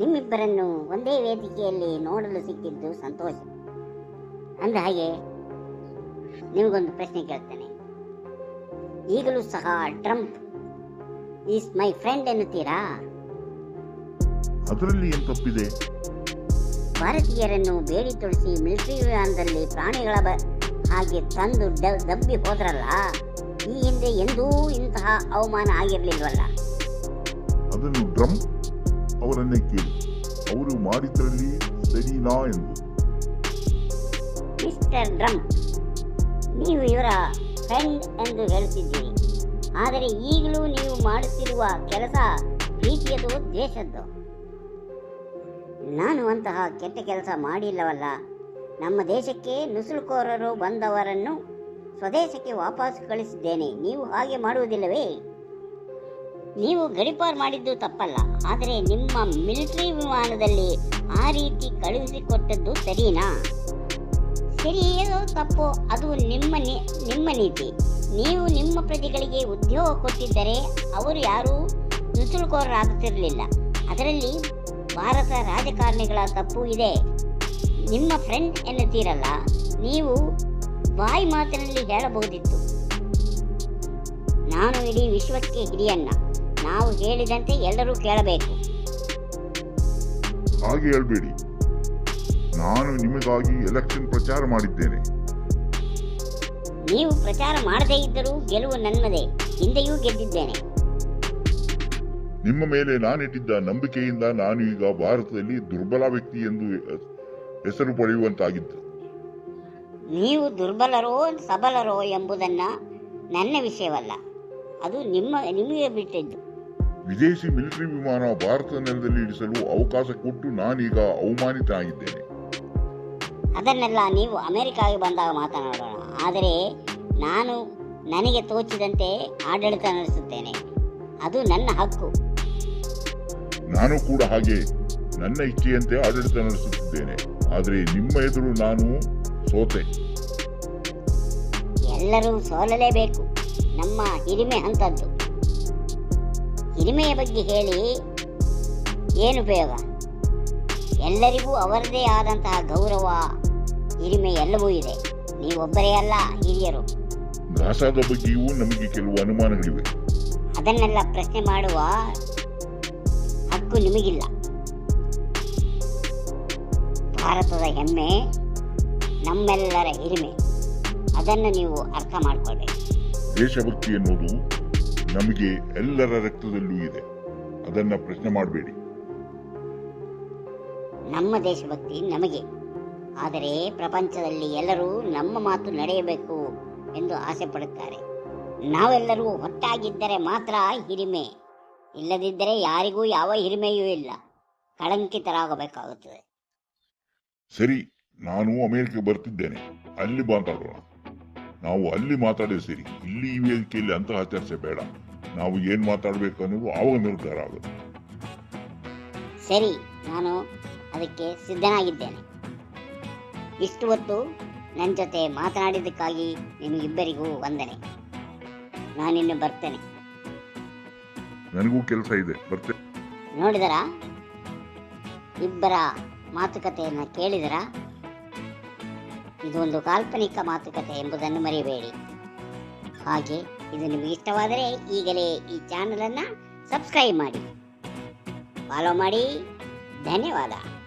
ನಿಮ್ಮಿಬ್ಬರನ್ನು ಒಂದೇ ವೇದಿಕೆಯಲ್ಲಿ ನೋಡಲು ಸಿಕ್ಕಿದ್ದು ಸಂತೋಷ. ಅಂದ ಹಾಗೆ ನಿಮಗೊಂದು ಪ್ರಶ್ನೆ ಕೇಳ್ತೇನೆ. ಈಗಲೂ ಸಹ ಟ್ರಂಪ್ ಈಸ್ ಮೈ ಫ್ರೆಂಡ್ ಎನ್ನುತ್ತೀರಾ? ಅದರಲ್ಲಿ ಏನು ತಪ್ಪಿದೆ? ಭಾರತೀಯರನ್ನು ಬೇಡಿ ತುಳಿಸಿ ಮಿಲಿಟರಿ ವಿಮಾನದಲ್ಲಿ ಪ್ರಾಣಿಗಳ ಹಾಗೆ ತಂದು ದಬ್ಬಿ ಹೋದ್ರಲ್ಲ ಈ ಹಿಂದೆ ಎಂದೂ ಇಂತಹ ಅವಮಾನ ಆಗಿರ್ಲಿಲ್ವಲ್ಲ? ಅದನ್ನು ಅವರನ್ನೇ ಕೇಳಿ. ಅವರು ಮಾಡಿದ್ರಲ್ಲಿ ಸರಿನಾ ಎಂದು. ಮಿಸ್ಟರ್ ಡ್ರಮ್, ನೀವು ಇವರ ಫ್ರೆಂಡ್ ಎಂದು ಹೇಳುತ್ತಿದ್ದೀರಿ. ಆದರೆ ಈಗಲೂ ನೀವು ಮಾಡುತ್ತಿರುವ ಕೆಲಸ ಪ್ರೀತಿಯದು ದೇಶದ್ದು ನಾನು ಅಂತಹ ಕೆಟ್ಟ ಕೆಲಸ ಮಾಡಿಲ್ಲವಲ್ಲ. ನಮ್ಮ ದೇಶಕ್ಕೆ ನುಸುಳುಕೋರರು ಬಂದವರನ್ನು ಸ್ವದೇಶಕ್ಕೆ ವಾಪಸ್ ಕಳಿಸಿದ್ದೇನೆ. ನೀವು ಹಾಗೆ ಮಾಡುವುದಿಲ್ಲವೇ? ನೀವು ಗಡಿಪಾರು ಮಾಡಿದ್ದು ತಪ್ಪಲ್ಲ. ಆದರೆ ನಿಮ್ಮ ಮಿಲಿಟರಿ ವಿಮಾನದಲ್ಲಿ ಆ ರೀತಿ ಕಳುಹಿಸಿಕೊಟ್ಟದ್ದು ಸರಿನಾ? ಸರಿಯೋ ತಪ್ಪು, ಅದು ನಿಮ್ಮ ನಿಮ್ಮ ನೀತಿ. ನೀವು ನಿಮ್ಮ ಪ್ರಜೆಗಳಿಗೆ ಉದ್ಯೋಗ ಕೊಟ್ಟಿದ್ದರೆ ಅವರು ಯಾರೂ ನುಸುಳುಕೋರರಾಗುತ್ತಿರಲಿಲ್ಲ. ಅದರಲ್ಲಿ ಭಾರತ ರಾಜಕಾರಣಿಗಳ ತಪ್ಪು ಇದೆ. ನಿಮ್ಮ ಫ್ರೆಂಡ್ ಎನ್ನುತ್ತೀರಲ್ಲ, ನೀವು ಬಾಯಿ ಮಾತಿನಲ್ಲಿ ಹೇಳಬಹುದಿತ್ತು. ನಾನು ಇಡೀ ವಿಶ್ವಕ್ಕೆ ಹಿರಿಯಣ್ಣ. ನಾವು ಹೇಳಿದಂತೆ ಎಲ್ಲರೂ ಕೇಳಬೇಕು. ಹಾಗೆ ಹೇಳಬೇಡಿ. ನಾನು ನಿಮಗಾಗಿ ಎಲೆಕ್ಷನ್ ಪ್ರಚಾರ ಮಾಡಿದ್ದೇನೆ. ನೀವು ಪ್ರಚಾರ ಮಾಡದೇ ಇದ್ದರೂ ಗೆಲುವು ನನ್ನದೇ. ಹಿಂದೆಯೂ ಗೆದ್ದಿದ್ದೇನೆ. ನಿಮ್ಮ ಮೇಲೆ ನಾನಿಟ್ಟಿದ್ದ ನಂಬಿಕೆಯಿಂದ ನಾನು ಈಗ ಭಾರತದಲ್ಲಿ ದುರ್ಬಲ ವ್ಯಕ್ತಿ ಎಂದು ಹೆಸರು ಪಡೆಯುವಂತಾಗಿದ್ದು ನೀವು ದುರ್ಬಲರೋ ಸಬಲರೋ ಎಂಬುದನ್ನ ನನ್ನ ವಿಷಯವಲ್ಲ. ಅದು ನಿಮ್ಮ ನಿಮಗೆ ಬಿಟ್ಟಿದ್ದು. ವಿದೇಶಿ ಮಿಲಿಟರಿ ವಿಮಾನ ಭಾರತದ ನೆಲದಲ್ಲಿ ಇಳಿಸಲು ಅವಕಾಶ ಕೊಟ್ಟು ನಾನೀಗ ಅವಮಾನಿತನಾಗಿದ್ದೇನೆ. ಅದನ್ನೆಲ್ಲ ನೀವು ಅಮೆರಿಕಾಗೆ ಬಂದಾಗ ಮಾತನಾಡೋಣ. ಆದರೆ ನಾನು ನನಗೆ ತೋಚಿದಂತೆ ಆಡಳಿತ ನಡೆಸುತ್ತೇನೆ. ಅದು ನನ್ನ ಹಕ್ಕು. ನಾನು ಕೂಡ ಹಾಗೆ ನನ್ನ ಇಚ್ಛೆಯಂತೆ ಆಡಳಿತ ನಡೆಸುತ್ತಿದ್ದೇನೆ. ಆದರೆ ನಿಮ್ಮ ಎದುರು ನಾನು ಸೋತೆ. ಎಲ್ಲರೂ ಸೋಲಲೇಬೇಕು. ನಮ್ಮ ಹಿರಿಮೆ ಅಂತದ್ದು ಹಿರಿಮೆಯ ಬಗ್ಗೆ ಹೇಳಿ. ಏನು ಉಪಯೋಗ? ಎಲ್ಲರಿಗೂ ಅವರದೇ ಆದಂತಹ ಗೌರವ ಹಿರಿಮೆ ಎಲ್ಲವೂ ಇದೆ. ನೀವೊಬ್ಬರೇ ಅಲ್ಲ ಹಿರಿಯರು. ಗಾಸಾದ ಬಗ್ಗೆಯೂ ನಮಗೆ ಕೆಲವು ಅನುಮಾನಗಳಿವೆ. ಅದನ್ನೆಲ್ಲ ಪ್ರಶ್ನೆ ಮಾಡುವ ಹಕ್ಕು ನಿಮಗಿಲ್ಲ. ಭಾರತದ ಹೆಮ್ಮೆ ನಮ್ಮೆಲ್ಲರ ಹಿರಿಮೆ. ಅದನ್ನು ನೀವು ಅರ್ಥ ಮಾಡಿಕೊಳ್ಬೇಕು. ದೇಶಭಕ್ತಿ ಎನ್ನುವುದು ನಮಗೆ ಎಲ್ಲರ ರಕ್ತದಲ್ಲೂ ಇದೆ. ಅದನ್ನ ಪ್ರಶ್ನೆ ಮಾಡಬೇಡಿ. ನಮ್ಮ ದೇಶಭಕ್ತಿ ನಮಗೆ. ಆದರೆ ಪ್ರಪಂಚದಲ್ಲಿ ಎಲ್ಲರೂ ನಮ್ಮ ಮಾತು ನಡೆಯಬೇಕು ಎಂದು ಆಸೆ ಪಡುತ್ತಾರೆ. ನಾವೆಲ್ಲರೂ ಒಟ್ಟಾಗಿದ್ದರೆ ಮಾತ್ರ ಹಿರಿಮೆ. ಇಲ್ಲದಿದ್ದರೆ ಯಾರಿಗೂ ಯಾವ ಹಿರಿಮೆಯೂ ಇಲ್ಲ. ಕಳಂಕಿತರಾಗಬೇಕಾಗುತ್ತದೆ. ಸರಿ ನಾನು ಅಮೆರಿಕ ಬರ್ತಿದ್ದೇನೆ. ಅಲ್ಲಿ ಮಾತಾಡೋಣ ನಾವು ಅಲ್ಲಿ ಮಾತಾಡೇ ಸರಿ ಇಲ್ಲಿ ಈ ವೇದಿಕೆಯಲ್ಲಿ ಅಂತ ಚರ್ಚೆ ಬೇಡ. ನಾವು ಏನ್ ಮಾತಾಡಬೇಕು ಅನ್ನೋದು ಅವಾಗ ನಿರ್ಧಾರ ಆಗುತ್ತೆ. ಸರಿ ನಾನು ಅದಕ್ಕೆ ಸಿದ್ಧನಾಗಿದ್ದೇನೆ. ಇಷ್ಟು ಹೊತ್ತು ನನ್ನ ಜೊತೆ ಮಾತನಾಡಿದ್ದಕ್ಕಾಗಿ ನಿಮಗಿಬ್ಬರಿಗೂ ವಂದನೆ. ನಾನಿನ್ನು ಬರ್ತೇನೆ. ನನಗೂ ಕೆಲಸ ಇದೆ ಬರ್ತೇನೆ. ನೋಡಿದರಾ? ಇಬ್ಬರ ಮಾತುಕತೆಯನ್ನು ಕೇಳಿದರಾ? ಇದು ಒಂದು ಕಾಲ್ಪನಿಕ ಮಾತುಕತೆ ಎಂಬುದನ್ನು ಮರೆಯಬೇಡಿ. ಹಾಗೆ ಇದು ನಿಮಗೆ ಇಷ್ಟವಾದರೆ ಈಗಲೇ ಈ ಚಾನಲನ್ನು ಸಬ್ಸ್ಕ್ರೈಬ್ ಮಾಡಿ. ಫಾಲೋ ಮಾಡಿ. ಧನ್ಯವಾದ.